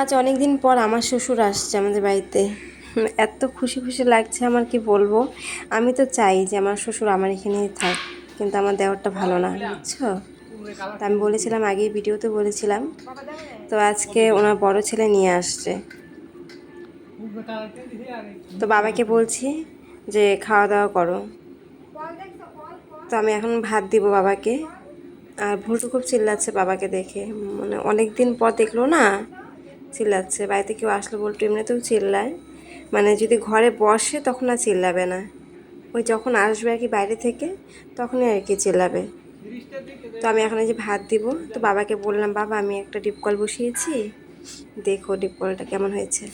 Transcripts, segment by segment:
আজ অনেক দিন পর আমার শ্বশুর আসছে আমাদের বাড়িতে। এত খুশি খুশি লাগছে আমার, কি বলব? আমি তো চাই যে আমার শ্বশুর আমার এখানেই থাক, কিন্তু আমার দেওয়ারটা ভালো না, বুঝছ? তো আমি বলেছিলাম, আগেই ভিডিওতে বলেছিলাম। তো আজকে ওনার বড় ছেলে নিয়ে আসছে। তো বাবাকে বলছি যে খাওয়া দাওয়া করো। তো আমি এখন ভাত দিব বাবাকে। আর ভুলটু খুব চিল্লাচ্ছে বাবাকে দেখে। মানে অনেক দিন পর দেখল না। চিল্লাচ্ছে, বাড়িতে কেউ আসলে বলতো এমনিতেও চিল্লায়? মানে যদি ঘরে বসে তখন আর চিল্লাবে না। ওই যখন আসবে আর কি বাইরে থেকে, তখনই আর কি চিল্লাবে। তো আমি এখন এই যে ভাত দিব, তো বাবাকে বললাম, বাবা, আমি একটা ডিপ কল বসিয়েছি। দেখো ডিপ কলটা কেমন হয়েছে?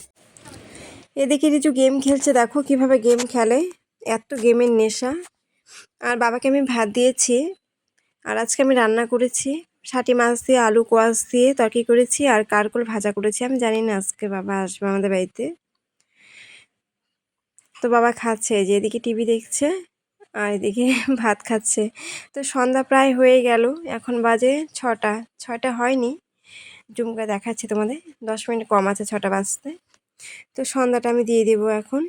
এদিকে কিছু গেম খেলছে, দেখো কীভাবে গেম খেলে। এত গেমের নেশা। আর বাবাকে আমি ভাত দিয়েছি। আর আজকে আমি রান্না করেছি। ষাটি মাছ দিয়ে, আলু কোয়াশ দিয়ে তরকারি করেছি আর কারকল ভাজা করেছি। আমি জানি না আজকে বাবা আসবে আমাদের বাড়িতে। তো বাবা খাচ্ছে যে এদিকে টিভি দেখছে আর এদিকে ভাত খাচ্ছে। তো সন্ধ্যা প্রায় হয়ে গেল, এখন বাজে ছটা। ছটা হয়নি। জুমকা দেখাচ্ছি তোমাদের। দশ মিনিট কম আছে ছটা বাজতে। তো সন্ধ্যাটা আমি দিয়ে দেবো এখন।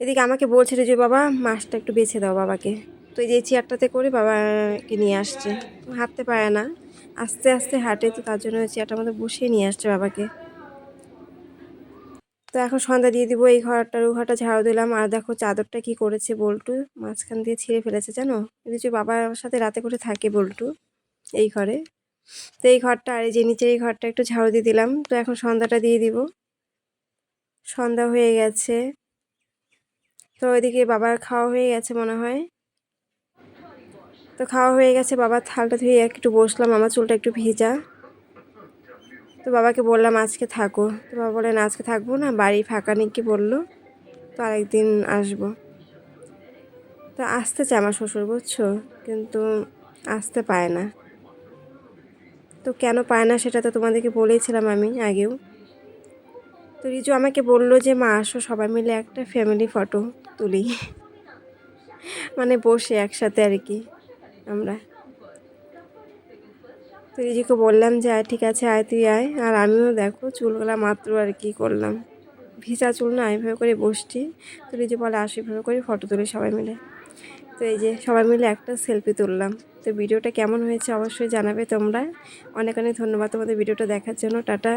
এদিকে আমাকে বলছিল যে, বাবা, মাছটা একটু বেছে দাও বাবাকে। তো এই যে চেয়ারটাতে করে বাবাকে নিয়ে আসছে। হাঁটতে পারে না। আস্তে আস্তে হাঁটে, তো তার জন্য ওই চেয়ারটার মধ্যে বসিয়ে নিয়ে আসছে বাবাকে। তো এখন সন্ধ্যা দিয়ে দিব, এই ঘরটার ও ঘরটা ঝাড়ু দিলাম। আর দেখো চাদরটা কি করেছে বল্টু। মাঝখান দিয়ে ছিঁড়ে ফেলেছে, জানো? যে বাবার সাথে রাতে করে থাকে বল্টু এই ঘরে। তো এই ঘরটা আর এই যে নিচের এই ঘরটা একটু ঝাড়ু দিয়ে দিলাম। তো এখন সন্ধ্যাটা দিয়ে দিব। সন্ধ্যা হয়ে গেছে। তো ওইদিকে বাবার খাওয়া হয়ে গেছে মনে হয়। তো খাওয়া হয়ে গেছে, বাবার থালটা ধুয়ে একটু বসলাম, আমার চুলটা একটু ভিজা। তো বাবাকে বললাম, আজকে থাকো। তো বাবা বলেন আজকে থাকব না, বাড়ি ফাঁকা নেই কি বলল। তো আরেকদিন আসব। তো আসতে চায় আমার শ্বশুর, বুঝছ? কিন্তু আসতে পায় না। তো কেন পায় না সেটা তো তোমাদেরকে বলেইছিলাম আমি আগেও। তো রিজু আমাকে বলল যে, মা, আসো সবাই মিলে একটা ফ্যামিলি ফটো তুলি। মানে বসে একসাথে আর কি আমরা। তো রিজুকে বললাম যে, আয়, ঠিক আছে, আয়, তুই আয়। আর আমিও দেখো চুলগুলা মাত্র আর কি করলাম। ভিজা চুল না এইভাবে করে বসছি। তো রিজু বলে, আসো, এভাবে করে ফটো তুলি সবাই মিলে। তো এই যে সবাই মিলে একটা সেলফি তুললাম। তো ভিডিওটা কেমন হয়েছে অবশ্যই জানাবে তোমরা। অনেক অনেক ধন্যবাদ তোমাদের ভিডিওটা দেখার জন্য। টাটা।